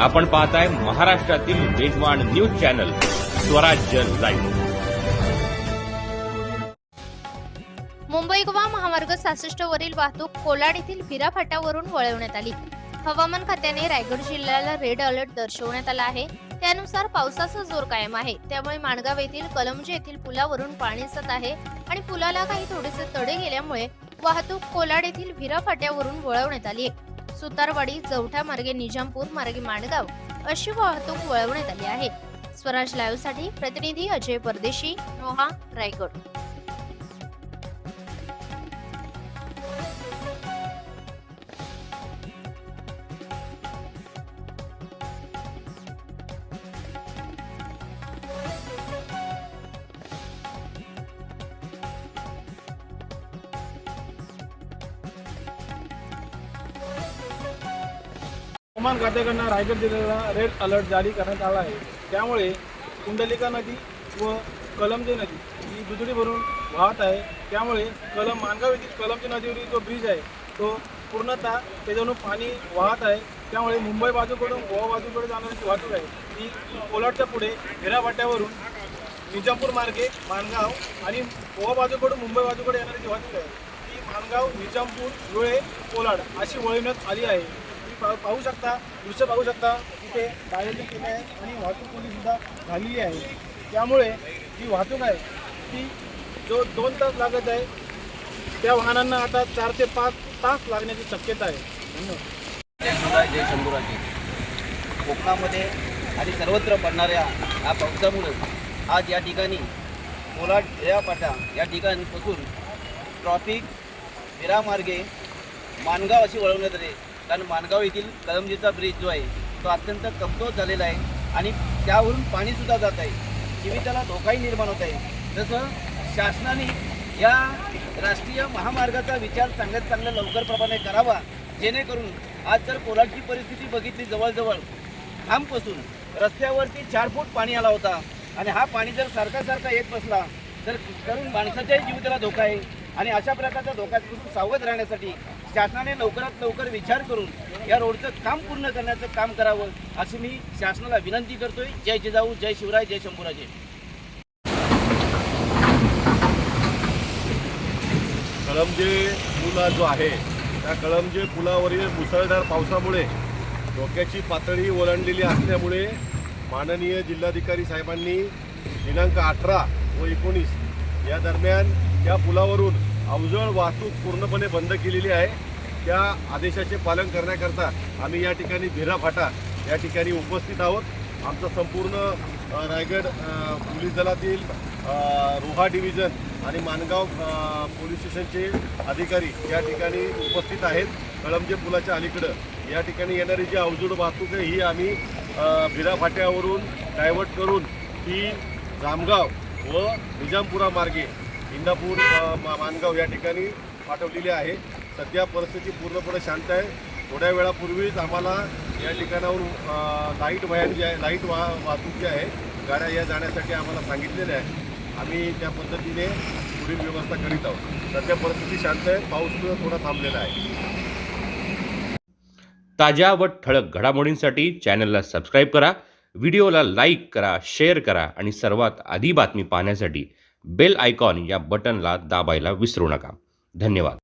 आपण पाहताय महाराष्ट्रातील वेगवान news channel Swarajya live. Mumbai Goa महामार्ग सहासष्ट वरील वाहतूक कोलाड येथील भिरा फाट्यावरून वळवण्यात आली. हवामान खात्याने रायगड जिल्ह्याला रेड अलर्ट दर्शवण्यात आला आहे. त्यानुसार पावसाचा जोर कायम आहे. त्यामुळे माणगाव येथील कलमजे येथील पुलावरून पाणी जात आहे आणि पुलाला काही थोडेसे तडे गेल्यामुळे वाहतूक कोलाड येथील भिरा फाट्यावरून वळवण्यात आली आहे. सुतारवाडी जवठा मार्गे निजामपूर मार्गे माणगाव अशी वाहतूक वळवण्यात आली आहे. स्वराज लाईव्हसाठी प्रतिनिधी अजय परदेशी रोहा रायगड. हवामान खात्याकडनं रायगड जिल्ह्याला रेड अलर्ट जारी करण्यात आला आहे. त्यामुळे कुंडलिका नदी व कलमजे नदी ही दुधडी भरून वाहत आहे. त्यामुळे कलम मानगाव येथील कलमजे नदीवरील जो ब्रिज आहे तो पूर्णतः त्याच्यावरून पाणी वाहत आहे. त्यामुळे मुंबई बाजूकडून गोवा बाजूकडे जाणारी जी वाहतूक आहे ती कोलाडच्या पुढे हिरा फाट्यावरून निजामपूर मार्गे मानगाव आणि गोवा बाजूकडून मुंबई बाजूकडे येणारी जी वाहतूक आहे ती मानगाव निजामपूर धुळे कोलाड अशी वळविण्यात आली आहे. पाहू शकता दृश्य पाहू शकता तिथे डायरेक्ट केले आहे आणि वाहतूक कोणीसुद्धा झालेली आहे. त्यामुळे जी वाहतूक आहे ती जो दोन तास लागत आहे त्या वाहनांना आता चार ते पाच तास लागण्याची शक्यता आहे. धन्यवाद. जय शंभूराजे. कोकणामध्ये आणि सर्वत्र पडणाऱ्या या पावसामुळे आज या ठिकाणी कोलाड पाटा या ठिकाणपासून ट्रॉफिक विरामार्गे मानगाव अशी वळवण्यात आले. कारण माणगाव येथील कलमजीचा ब्रिज जो आहे तो अत्यंत कमजोर झालेला आहे आणि त्यावरून पाणीसुद्धा जात आहे. जीविताला धोकाही निर्माण होत आहे. जसं शासनाने या राष्ट्रीय महामार्गाचा विचार चांगल्यात चांगल्या लवकर प्रमाणे करावा जेणेकरून आज जर कोलाटची परिस्थिती बघितली जवळजवळ खांबपासून रस्त्यावरती चार फूट पाणी आला होता आणि हा पाणी जर सारखा सारखा येत बसला तर करून माणसाच्याही जीविताला धोका आहे. आणि अशा प्रकारच्या धोका सावध राहण्यासाठी शासनाने लवकरात लवकर विचार करून या रोडचं काम पूर्ण करण्याचं काम करावं अशी मी शासनाला विनंती करतोय. जय जिजाऊ जय शिवराय जय शंभूराजे. कळमजे पुला जो आहे त्या कळमजे पुलावरील मुसळधार पावसामुळे धोक्याची पातळी ओलांडलेली असल्यामुळे माननीय जिल्हाधिकारी साहेबांनी दिनांक अठरा व एकोणीस या दरम्यान त्या पुलावरून अवजड वाहतूक पूर्णपणे बंद केलेली आहे. त्या आदेशाचे पालन करण्याकरता आम्ही या ठिकाणी भिरा फाटा या ठिकाणी उपस्थित आहोत. आमचं संपूर्ण रायगड पोलीस दलातील रोहा डिव्हिजन आणि माणगाव पोलीस स्टेशनचे अधिकारी या ठिकाणी उपस्थित आहेत. कळमजे पुलाच्या अलीकडं. या ठिकाणी येणारी जी अवजड वाहतूक आहे ही आम्ही भिरा फाट्यावरून डायव्हर्ट करून ती जामगाव व निजामपुरा मार्गे इंदापूर मानगाव या ठिकाणी पाठवलेली आहे. सध्या परिस्थिती पूर्णपणे शांत आहे. थोड्या वेळापूर्वीच आम्हाला या ठिकाणाहून लाइट वाहन जी आहे लाइट वा वाहतूक जी आहे गाड्या या जाण्यासाठी आम्हाला सांगितलेल्या आहे आम्ही त्या पद्धतीने पुढील व्यवस्था करीत आहोत. सध्या परिस्थिती शांत आहे. पाऊस थोडा थांबलेला आहे. ताज्या व ठळक घडामोडींसाठी चॅनलला सबस्क्राईब करा. व्हिडिओला लाईक करा शेअर करा आणि सर्वात आधी बातमी पाहण्यासाठी बेल आयकॉन या बटनला दाबायला विसरू नका. धन्यवाद.